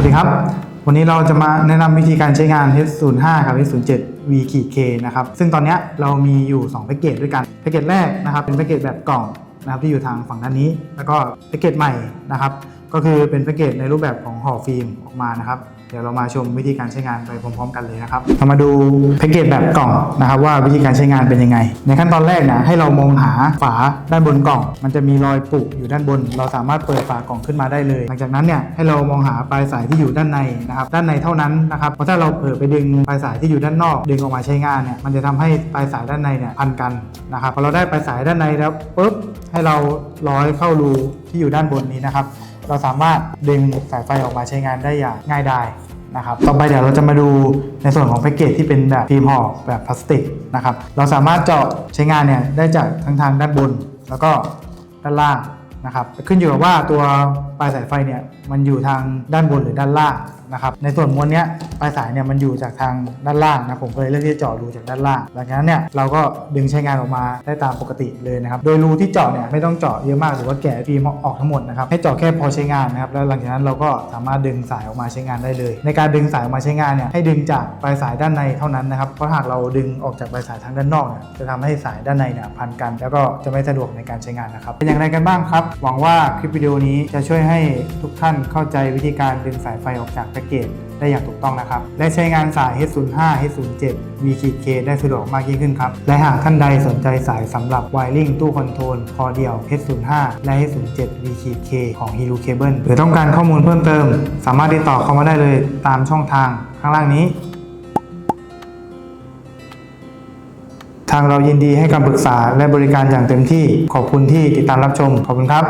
วัสดีครับ วันนี้เราจะมาแนะนำวิธีการใช้งาน H05 กับ H07 V-K นะครับ ซึ่งตอนนี้เรามีอยู่2แพ็กเกจด้วยกัน แพ็กเกจแรกนะครับเป็นแพ็กเกจแบบกล่องนะครับที่อยู่ทางฝั่งด้านนี้ แล้วก็แพ็กเกจใหม่นะครับ ก็คือเป็นแพ็กเกจในรูปแบบของห่อฟิล์มออกมานะครับ เดี๋ยวเรามาชมวิธีการใช้งานไปพร้อม ๆ กันเลยนะครับเรามาดูแพ็กเกจแบบกล่องนะครับว่าวิธีการใช้งานเป็นยังไง ในขั้นตอนแรกนะให้เรามองหาฝาด้านบนกล่อง มันจะมีรอยปุอยู่ด้านบน เราสามารถเปิดฝากล่องขึ้นมาได้เลย หลังจากนั้นเนี่ยให้เรามองหาปลายสายที่อยู่ด้านในนะครับด้านในเท่านั้นนะครับเพราะถ้าเราเผลอไปดึงปลายสายที่อยู่ด้านนอก ดึงออกมาใช้งานเนี่ยมันจะทำให้ปลายสายด้านในเนี่ยพันกันนะครับพอเราได้ปลายสายด้านในแล้วปุ๊บให้เราร้อยเข้ารูที่อยู่ด้านบนนี้นะครับ เราสามารถดึงสายไฟออกมาใช้งานได้อย่างง่ายดายนะครับต่อไปเดี๋ยวเราจะมาดูในส่วนของแพ็กเกจที่เป็นแบบฟิล์มห่อแบบพลาสติกนะครับเราสามารถเจาะใช้งานเนี่ยได้จากทั้งทางด้านบน แล้วก็ด้านล่างนะครับขึ้นอยู่กับว่าตัว ปลายสายไฟเนี่ยมันอยู่ทางด้านบนหรือด้านล่างนะครับในส่วนม้วนเนี้ยปลายสายเนี่ยมันอยู่จากทางด้านล่างนะผมก็เลยเลือกที่จะเจาะรูจากด้านล่างหลังจากนั้นเนี่ยเราก็ดึงใช้งานออกมาได้ตามปกติเลยนะครับโดยรูที่เจาะเนี่ยไม่ต้องเจาะเยอะมากหรือว่าแกะฟิล์มออกทั้งหมดนะครับให้เจาะแค่พอใช้งานนะครับแล้วหลังจากนั้นเราก็สามารถดึงสายออกมาใช้งานได้เลย ในการดึงสายออกมาใช้งานเนี่ยให้ดึงจากปลายสายด้านในเท่านั้นนะครับเพราะหากเราดึงออกจากปลายสายทางด้านนอกเนี่ยจะทำให้สายด้านในเนี่ยพันกัน แล้วก็จะไม่สะดวกในการใช้งานนะครับเป็นอย่างไรกันบ้างครับ หวังว่าคลิปวิดีโอนี้จะช่วยใให้ทุกท่านเข้าใจวิธีการดึงสายไฟออกจากแพ็กเกจได้อย่างถูกต้องนะครับ และใช้งานสาย H05 H07 V-K ได้สะดวกมากยิ่งขึ้นครับ และหากท่านใดสนใจสายสำหรับ wiring ตู้คอนโทรลคอเดียว H05 และ H07 V-K ของ Hero Cable หรือต้องการข้อมูลเพิ่มเติม สามารถติดต่อเข้ามาได้เลยตามช่องทางข้างล่างนี้ทางเรายินดีให้คำปรึกษาและบริการอย่างเต็มที่ ขอบคุณที่ติดตามรับชม ขอบคุณครับ